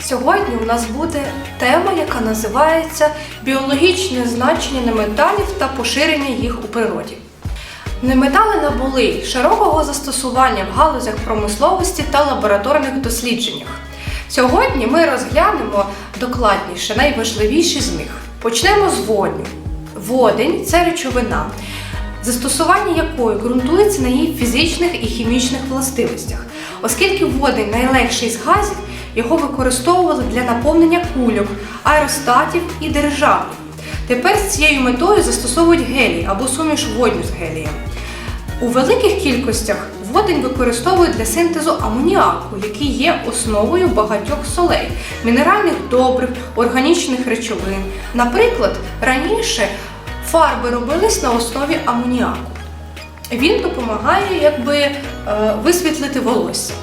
Сьогодні у нас буде тема, яка називається Біологічне значення неметалів та поширення їх у природі. Неметали набули широкого застосування в галузях промисловості та лабораторних дослідженнях. Сьогодні ми розглянемо докладніше найважливіші з них. Почнемо з водню. Водень це речовина, застосування якої ґрунтується на її фізичних і хімічних властивостях. Оскільки водень найлегший з газів, його використовували для наповнення кульок, аеростатів і державів. Тепер з цією метою застосовують гелій або суміш водню з гелієм. У великих кількостях водень використовують для синтезу амоніаку, який є основою багатьох солей, мінеральних добрив, органічних речовин. Наприклад, раніше фарби робились на основі амоніаку. Він допомагає якби е, висвітлити волосся.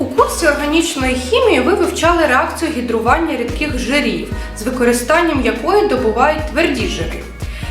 У курсі органічної хімії ви вивчали реакцію гідрування рідких жирів, з використанням якої добувають тверді жири.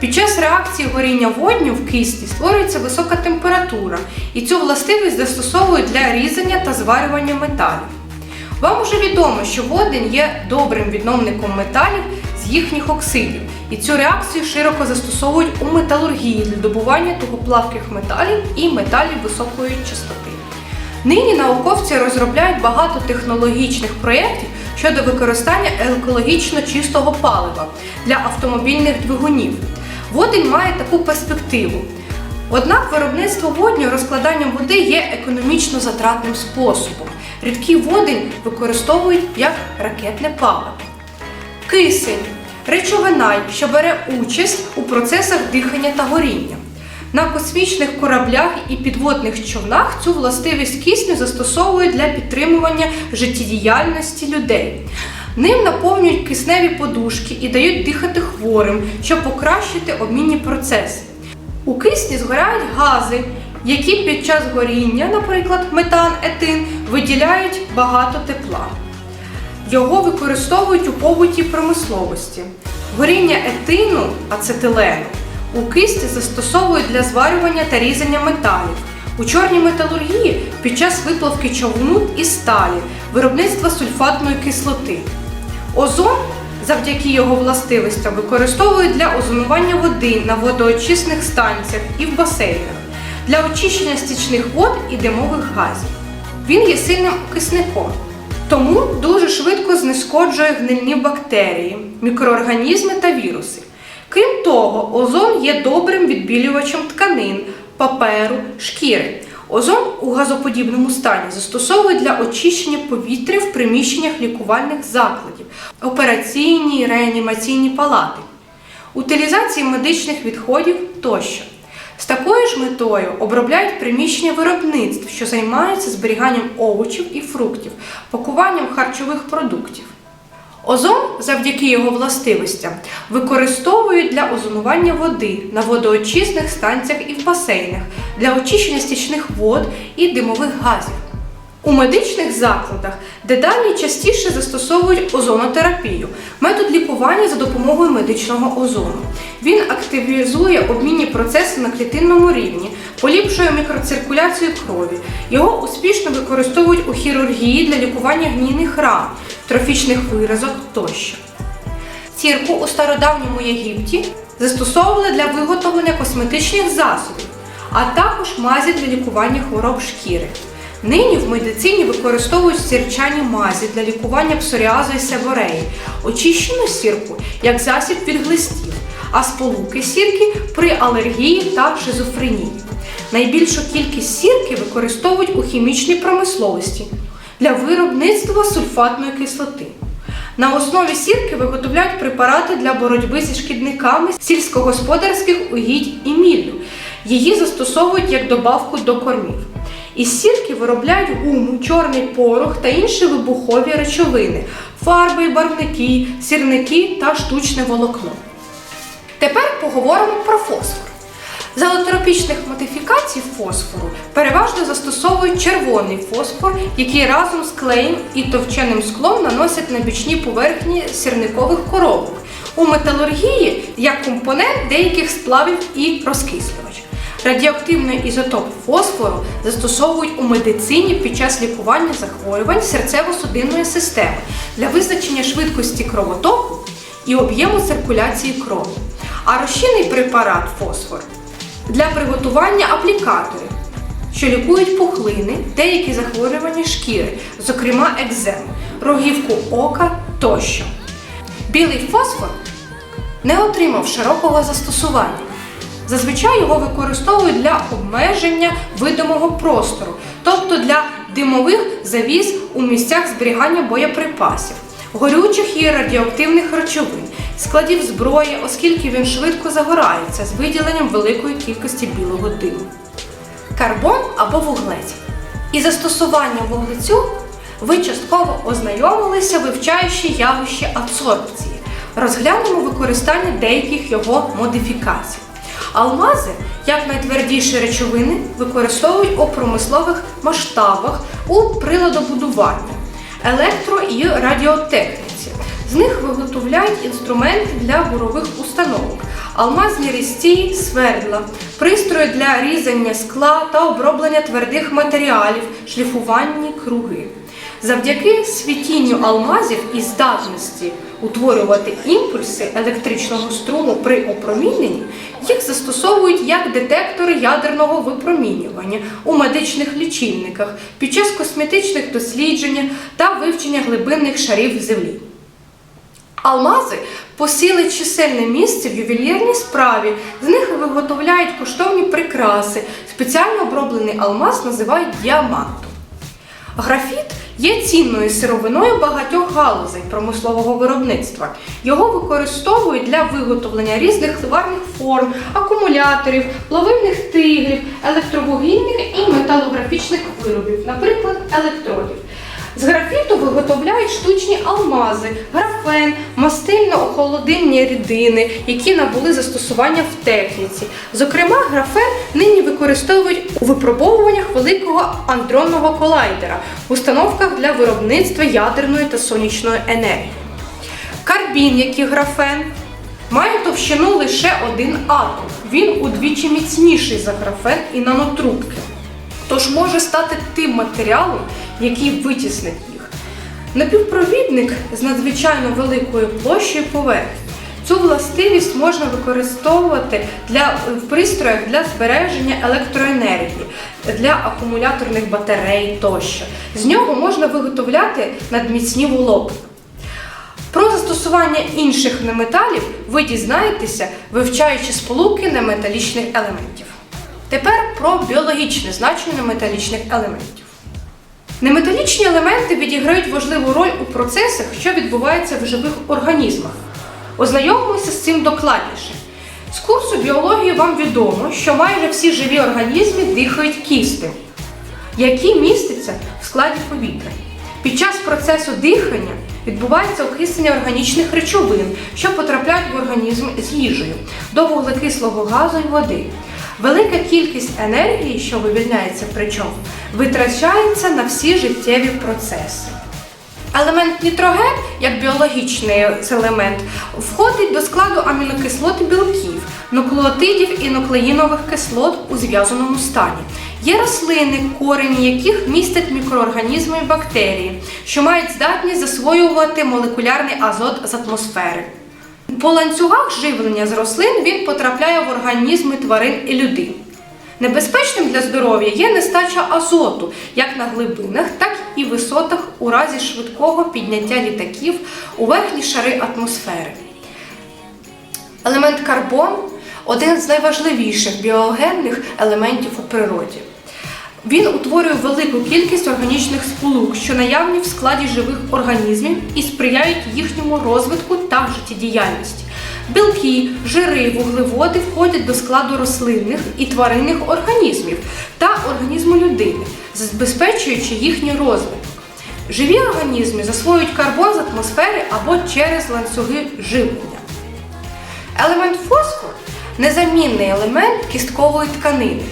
Під час реакції горіння водню в кисні створюється висока температура, і цю властивість застосовують для різання та зварювання металів. Вам уже відомо, що водень є добрим відновником металів з їхніх оксидів, і цю реакцію широко застосовують у металургії для добування тугоплавких металів і металів високої частоти. Нині науковці розробляють багато технологічних проєктів щодо використання екологічно чистого палива для автомобільних двигунів. Водень має таку перспективу. Однак виробництво водню розкладанням води є економічно затратним способом. Рідкий водень використовують як ракетне паливо. Кисень речовина, що бере участь у процесах дихання та горіння. На космічних кораблях і підводних човнах цю властивість кисню застосовують для підтримування життєдіяльності людей. Ним наповнюють кисневі подушки і дають дихати хворим, щоб покращити обмінні процеси. У кисні згорають гази, які під час горіння, наприклад, метан, етин, виділяють багато тепла. Його використовують у побуті промисловості. Горіння етину, ацетилену, у кисті застосовують для зварювання та різання металів. У чорній металургії під час виплавки човну і сталі, виробництва сульфатної кислоти. Озон, завдяки його властивостям, використовують для озонування води на водоочисних станціях і в басейнах, для очищення стічних вод і димових газів. Він є сильним окисником. Тому дуже швидко знешкоджує гнильні бактерії, мікроорганізми та віруси. Крім того, озон є добрим відбілювачем тканин, паперу, шкіри. Озон у газоподібному стані застосовують для очищення повітря в приміщеннях лікувальних закладів, операційні реанімаційні палати, утилізації медичних відходів тощо. З такою ж метою обробляють приміщення виробництв, що займаються зберіганням овочів і фруктів, пакуванням харчових продуктів. Озон, завдяки його властивостям, використовують для озонування води на водоочисних станціях і в басейнах, для очищення стічних вод і димових газів. У медичних закладах дедалі частіше застосовують озонотерапію, метод лікування за допомогою медичного озону. Він активізує обмінні процеси на клітинному рівні, поліпшує мікроциркуляцію крові. Його успішно використовують у хірургії для лікування гнійних ран, трофічних виразок тощо. Цірку у стародавньому Єгипті застосовували для виготовлення косметичних засобів, а також мазі для лікування хвороб шкіри. Нині в медицині використовують сірчані мазі для лікування псоріазу і себореї, очищену сірку як засіб від глистів, а сполуки сірки при алергії та шизофренії. Найбільшу кількість сірки використовують у хімічній промисловості для виробництва сульфатної кислоти. На основі сірки виготовляють препарати для боротьби зі шкідниками сільськогосподарських угідь і міллю. Її застосовують як добавку до кормів. Із сірки виробляють гуму, чорний порох та інші вибухові речовини, фарби, барвники, сірники та штучне волокно. Тепер поговоримо про фосфор. З алотропічних модифікацій фосфору переважно застосовують червоний фосфор, який разом з клеєм і товченим склом наносять на бічні поверхні сірникових коробок. У металургії як компонент деяких сплавів і розкислювач. Радіоактивний ізотоп фосфору застосовують у медицині під час лікування захворювань серцево-судинної системи для визначення швидкості кровотоку і об'єму циркуляції крові. А розчинний препарат фосфор для приготування аплікаторів, що лікують пухлини, деякі захворювання шкіри, зокрема екзему, рогівку ока тощо. Білий фосфор не отримав широкого застосування. Зазвичай його використовують для обмеження видимого простору, тобто для димових завіс у місцях зберігання боєприпасів, горючих і радіоактивних речовин, складів зброї, оскільки він швидко загорається з виділенням великої кількості білого диму. Карбон або вуглець. І застосуванням вуглецю ви частково ознайомилися, вивчаючи явище адсорбції. Розглянемо використання деяких його модифікацій. Алмази, як найтвердіші речовини, використовують у промислових масштабах у приладобудуванні, електро і радіотехніці. З них виготовляють інструменти для бурових установок, алмазні різці, свердла, пристрої для різання скла та оброблення твердих матеріалів, шліфувальні круги. Завдяки світінню алмазів і здатності утворювати імпульси електричного струму при опроміненні, їх застосовують як детектори ядерного випромінювання у медичних лічильниках під час косметичних досліджень та вивчення глибинних шарів землі. Алмази посілить чисельне місце в ювелірній справі. З них виготовляють коштовні прикраси. Спеціально оброблений алмаз називають діамантом. Графіт є цінною сировиною багатьох галузей промислового виробництва. Його використовують для виготовлення різних товарних форм, акумуляторів, плавильних тиглів, електровугільних і металографічних виробів, наприклад, електродів. З графіту виготовляють штучні алмази, графен, мастильно-охолодильні рідини, які набули застосування в техніці. Зокрема, графен нині використовують у випробовуваннях великого андронного колайдера, установках для виробництва ядерної та сонячної енергії. Карбін, як і графен, має товщину лише один атом. Він удвічі міцніший за графен і нанотрубки. Тож може стати тим матеріалом, який витіснить. Напівпровідник з надзвичайно великою площею поверхні. Цю властивість можна використовувати для, в пристроях для збереження електроенергії, для акумуляторних батарей тощо. З нього можна виготовляти надміцні волокна. Про застосування інших неметалів ви дізнаєтеся, вивчаючи сполуки неметалічних елементів. Тепер про біологічне значення неметалічних елементів. Неметалічні елементи відіграють важливу роль у процесах, що відбуваються в живих організмах. Ознайомимося з цим докладніше. З курсу біології вам відомо, що майже всі живі організми дихають киснем, які містяться в складі повітря. Під час процесу дихання відбувається окислення органічних речовин, що потрапляють в організм з їжею, до вуглекислого газу і води. Велика кількість енергії, що вивільняється при чому, витрачається на всі життєві процеси. Елемент нітроген, як біологічний елемент, входить до складу амінокислот і білків, нуклеотидів і нуклеїнових кислот у зв'язаному стані. Є рослини, корені яких містять мікроорганізми і бактерії, що мають здатність засвоювати молекулярний азот з атмосфери. По ланцюгах живлення з рослин він потрапляє в організми тварин і людини. Небезпечним для здоров'я є нестача азоту як на глибинах, так і висотах у разі швидкого підняття літаків у верхні шари атмосфери. Елемент карбон один з найважливіших біогенних елементів у природі. Він утворює велику кількість органічних сполук, що наявні в складі живих організмів і сприяють їхньому розвитку та життєдіяльності. Білки, жири, вуглеводи входять до складу рослинних і тваринних організмів та організму людини, забезпечуючи їхній розвиток. Живі організми засвоюють карбон з атмосфери або через ланцюги живлення. Елемент фосфор незамінний елемент кісткової тканини,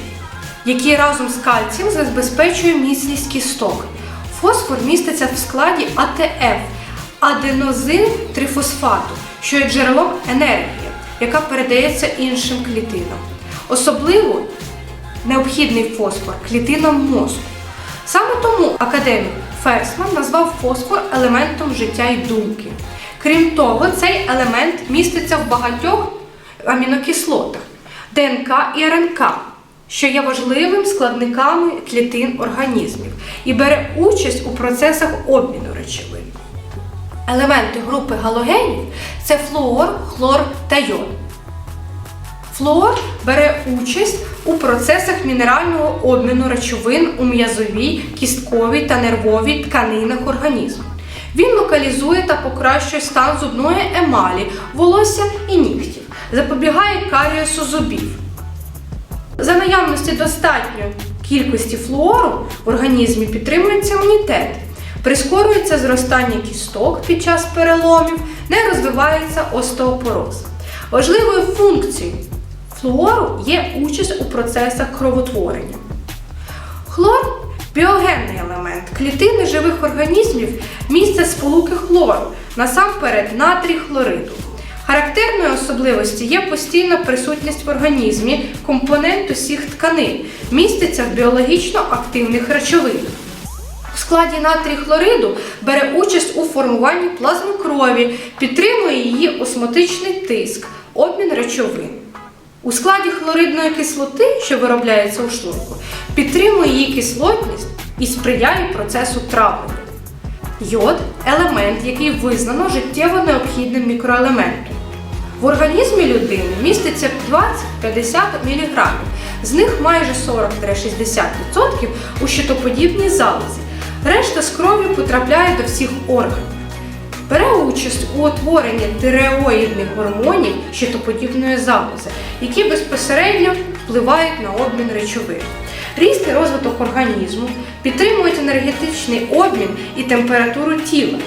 який разом з кальцієм забезпечує міцність кісток. Фосфор міститься в складі АТФ аденозин трифосфату, що є джерелом енергії, яка передається іншим клітинам. Особливо необхідний фосфор клітинам мозку. Саме тому академік Ферсман назвав фосфор елементом життя і думки. Крім того, цей елемент міститься в багатьох амінокислотах ДНК і РНК, що є важливим складниками клітин організмів і бере участь у процесах обміну речовин. Елементи групи галогенів це флуор, хлор та йод. Флуор бере участь у процесах мінерального обміну речовин у м'язовій, кістковій та нервовій тканинах організму. Він локалізує та покращує стан зубної емалі, волосся і нігтів, запобігає карієсу зубів. За наявності достатньої кількості флуору в організмі підтримується імунітет, прискорюється зростання кісток під час переломів, не розвивається остеопороз. Важливою функцією флуору є участь у процесах кровотворення. Хлор біогенний елемент. Клітини живих організмів містять сполуки хлору, насамперед натрій хлориду. Характерною особливості є постійна присутність в організмі компонент усіх тканин, міститься в біологічно активних речовинах. У складі натрій хлориду бере участь у формуванні плазми крові, підтримує її осмотичний тиск, обмін речовин. У складі хлоридної кислоти, що виробляється у шлунку, підтримує її кислотність і сприяє процесу травлення. Йод елемент, який визнано життєво необхідним мікроелементом. В організмі людини міститься 20-50 мг, з них майже 40-60% у щитоподібній залозі. Решта з кров'ю потрапляє до всіх органів. Бере участь у утворенні тиреоїдних гормонів щитоподібної залози, які безпосередньо впливають на обмін речовин. Ріст і розвиток організму підтримують енергетичний обмін і температуру тіла.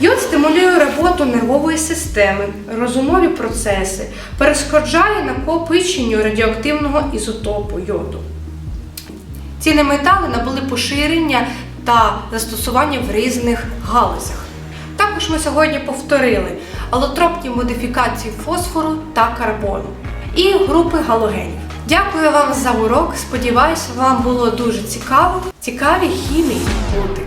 Йод стимулює роботу нервової системи, розумові процеси, перешкоджає накопиченню радіоактивного ізотопу йоду. Ці неметали набули поширення та застосування в різних галузях. Також ми сьогодні повторили алотропні модифікації фосфору та карбону і групи галогенів. Дякую вам за урок. Сподіваюся, вам було дуже цікаво. Цікаві хімії бути.